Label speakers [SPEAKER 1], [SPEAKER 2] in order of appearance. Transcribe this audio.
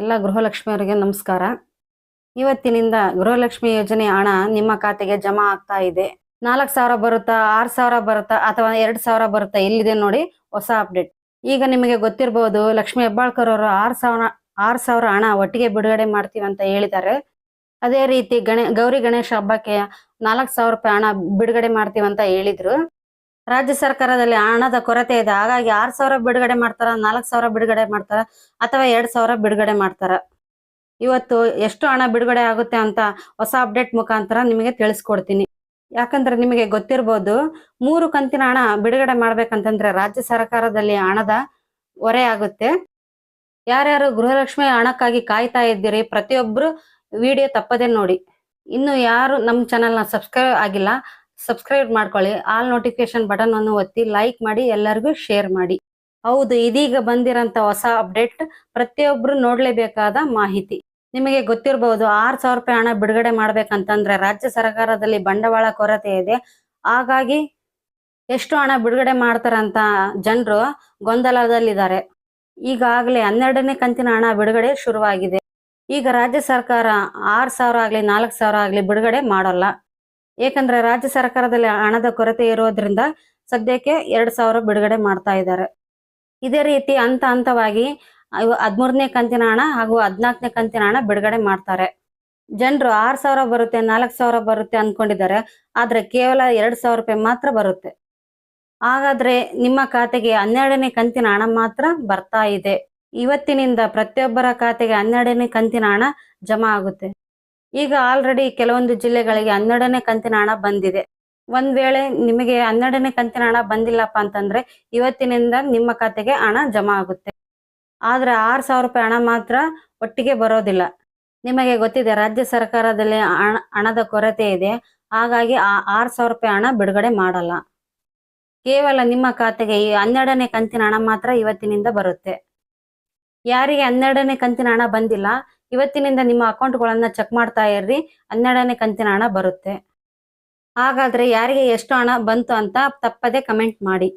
[SPEAKER 1] ಎಲ್ಲ ಗೃಹಲಕ್ಷ್ಮಿಯವರಿಗೆ ನಮಸ್ಕಾರ. ಇವತ್ತಿನಿಂದ ಗೃಹಲಕ್ಷ್ಮಿ ಯೋಜನೆ ಹಣ ನಿಮ್ಮ ಖಾತೆಗೆ ಜಮಾ ಆಗ್ತಾ ಇದೆ. ನಾಲ್ಕು ಸಾವಿರ ಬರುತ್ತಾ, ಆರು ಸಾವಿರ ಬರುತ್ತಾ, ಅಥವಾ ಎರಡು ಸಾವಿರ ಬರುತ್ತಾ, ಎಲ್ಲಿದೆ ನೋಡಿ ಹೊಸ ಅಪ್ಡೇಟ್. ಈಗ ನಿಮಗೆ ಗೊತ್ತಿರಬಹುದು ಲಕ್ಷ್ಮಿ ಹೆಬ್ಬಾಳ್ಕರ್ ಅವರು ಆರು ಸಾವಿರ ಆರು ಸಾವಿರ ಹಣ ಒಟ್ಟಿಗೆ ಬಿಡುಗಡೆ ಮಾಡ್ತೀವಿ ಅಂತ ಹೇಳಿದ್ದಾರೆ. ಅದೇ ರೀತಿ ಗಣೇ, ಗೌರಿ ಗಣೇಶ ಹಬ್ಬಕ್ಕೆ ನಾಲ್ಕು ಸಾವಿರ ರೂಪಾಯಿ ಹಣ ಬಿಡುಗಡೆ ಮಾಡ್ತೀವಿ ಅಂತ ಹೇಳಿದ್ರು. ರಾಜ್ಯ ಸರ್ಕಾರದಲ್ಲಿ ಹಣದ ಕೊರತೆ ಇದೆ. ಹಾಗಾಗಿ ಆರ್ ಸಾವಿರ ಬಿಡುಗಡೆ ಮಾಡ್ತಾರ, ನಾಲ್ಕು ಸಾವಿರ ಬಿಡುಗಡೆ ಮಾಡ್ತಾರ ಅಥವಾ ಎರಡ್ ಸಾವಿರ ಬಿಡುಗಡೆ ಮಾಡ್ತಾರ? ಇವತ್ತು ಎಷ್ಟು ಹಣ ಬಿಡುಗಡೆ ಆಗುತ್ತೆ ಅಂತ ಹೊಸ ಅಪ್ಡೇಟ್ ಮುಖಾಂತರ ನಿಮಗೆ ತಿಳಿಸ್ಕೊಡ್ತೀನಿ. ಯಾಕಂದ್ರೆ ನಿಮಗೆ ಗೊತ್ತಿರ್ಬೋದು, ಮೂರು ಕಂತಿನ ಹಣ ಬಿಡುಗಡೆ ಮಾಡ್ಬೇಕಂತಂದ್ರೆ ರಾಜ್ಯ ಸರ್ಕಾರದಲ್ಲಿ ಹಣದ ಹೊರೆ ಆಗುತ್ತೆ. ಯಾರ್ಯಾರು ಗೃಹಲಕ್ಷ್ಮಿ ಹಣಕ್ಕಾಗಿ ಕಾಯ್ತಾ ಇದ್ದೀರಿ, ಪ್ರತಿಯೊಬ್ರು ವಿಡಿಯೋ ತಪ್ಪದೆ ನೋಡಿ. ಇನ್ನು ಯಾರು ನಮ್ಮ ಚಾನೆಲ್ನ ಸಬ್ಸ್ಕ್ರೈಬ್ ಆಗಿಲ್ಲ ಸಬ್ಸ್ಕ್ರೈಬ್ ಮಾಡ್ಕೊಳ್ಳಿ. ಆಲ್ ನೋಟಿಫಿಕೇಶನ್ ಬಟನ್ ಅನ್ನು ಒತ್ತಿ ಲೈಕ್ ಮಾಡಿ, ಎಲ್ಲರಿಗೂ ಶೇರ್ ಮಾಡಿ. ಹೌದು, ಇದೀಗ ಬಂದಿರೋಂಥ ಹೊಸ ಅಪ್ಡೇಟ್ ಪ್ರತಿಯೊಬ್ಬರು ನೋಡಲೇಬೇಕಾದ ಮಾಹಿತಿ. ನಿಮಗೆ ಗೊತ್ತಿರಬಹುದು ಆರ್ ಸಾವಿರ ರೂಪಾಯಿ ಹಣ ಬಿಡುಗಡೆ ಮಾಡ್ಬೇಕಂತಂದ್ರೆ ರಾಜ್ಯ ಸರ್ಕಾರದಲ್ಲಿ ಬಂಡವಾಳ ಕೊರತೆ ಇದೆ. ಹಾಗಾಗಿ ಎಷ್ಟು ಹಣ ಬಿಡುಗಡೆ ಮಾಡ್ತಾರಂತ ಜನರು ಗೊಂದಲದಲ್ಲಿದ್ದಾರೆ. ಈಗಾಗಲೇ ಹನ್ನೆರಡನೇ ಕಂತಿನ ಹಣ ಬಿಡುಗಡೆ ಶುರುವಾಗಿದೆ. ಈಗ ರಾಜ್ಯ ಸರ್ಕಾರ ಆರು ಸಾವಿರ ಆಗಲಿ, ನಾಲ್ಕು ಸಾವಿರ ಆಗಲಿ ಬಿಡುಗಡೆ ಮಾಡಲ್ಲ. ಏಕೆಂದ್ರೆ ರಾಜ್ಯ ಸರ್ಕಾರದಲ್ಲಿ ಹಣದ ಕೊರತೆ ಇರೋದ್ರಿಂದ ಸದ್ಯಕ್ಕೆ ಎರಡ್ ಸಾವಿರ ಬಿಡುಗಡೆ ಮಾಡ್ತಾ ಇದ್ದಾರೆ. ಇದೇ ರೀತಿ ಹಂತ ಹಂತವಾಗಿ ಹದ್ಮೂರನೇ ಕಂತಿನ ಹಣ ಹಾಗೂ ಹದ್ನಾಲ್ಕನೇ ಕಂತಿನ ಹಣ ಬಿಡುಗಡೆ ಮಾಡ್ತಾರೆ. ಜನರು ಆರ್ ಸಾವಿರ ಬರುತ್ತೆ, ನಾಲ್ಕು ಸಾವಿರ ಬರುತ್ತೆ ಅನ್ಕೊಂಡಿದ್ದಾರೆ. ಆದ್ರೆ ಕೇವಲ ಎರಡ್ ಸಾವಿರ ರೂಪಾಯಿ ಮಾತ್ರ ಬರುತ್ತೆ. ಹಾಗಾದ್ರೆ ನಿಮ್ಮ ಖಾತೆಗೆ ಹನ್ನೆರಡನೇ ಕಂತಿನ ಹಣ ಮಾತ್ರ ಬರ್ತಾ ಇದೆ. ಇವತ್ತಿನಿಂದ ಪ್ರತಿಯೊಬ್ಬರ ಖಾತೆಗೆ ಹನ್ನೆರಡನೇ ಕಂತಿನ ಹಣ ಜಮಾ ಆಗುತ್ತೆ. ಈಗ ಆಲ್ರೆಡಿ ಕೆಲವೊಂದು ಜಿಲ್ಲೆಗಳಿಗೆ ಹನ್ನೆರಡನೇ ಕಂತಿನ ಹಣ ಬಂದಿದೆ. ಒಂದ್ ವೇಳೆ ನಿಮಗೆ ಹನ್ನೆರಡನೇ ಕಂತಿನ ಹಣ ಬಂದಿಲ್ಲಪ್ಪ ಅಂತಂದ್ರೆ ಇವತ್ತಿನಿಂದ ನಿಮ್ಮ ಖಾತೆಗೆ ಹಣ ಜಮಾ ಆಗುತ್ತೆ. ಆದ್ರೆ ಆರ್ ಸಾವಿರ ರೂಪಾಯಿ ಹಣ ಮಾತ್ರ ಒಟ್ಟಿಗೆ ಬರೋದಿಲ್ಲ. ನಿಮಗೆ ಗೊತ್ತಿದೆ ರಾಜ್ಯ ಸರ್ಕಾರದಲ್ಲಿ ಹಣ, ಹಣದ ಕೊರತೆ ಇದೆ. ಹಾಗಾಗಿ ಆ ಆರ್ ಸಾವಿರ ರೂಪಾಯಿ ಹಣ ಬಿಡುಗಡೆ ಮಾಡಲ್ಲ. ಕೇವಲ ನಿಮ್ಮ ಖಾತೆಗೆ ಈ ಹನ್ನೆರಡನೇ ಕಂತಿನ ಹಣ ಮಾತ್ರ ಇವತ್ತಿನಿಂದ ಬರುತ್ತೆ. ಯಾರಿಗೆ ಹನ್ನೆರಡನೇ ಕಂತಿನ ಹಣ ಬಂದಿಲ್ಲ ಇವತ್ತಿನಿಂದ ನಿಮ್ಮ ಅಕೌಂಟ್ಗಳನ್ನ ಚೆಕ್ ಮಾಡ್ತಾ ಇರ್ರಿ. ಹನ್ನೆರಡನೇ ಕಂತಿನ ಹಣ ಬರುತ್ತೆ. ಹಾಗಾದ್ರೆ ಯಾರಿಗೆ ಎಷ್ಟು ಹಣ ಬಂತು ಅಂತ ತಪ್ಪದೆ ಕಮೆಂಟ್ ಮಾಡಿ.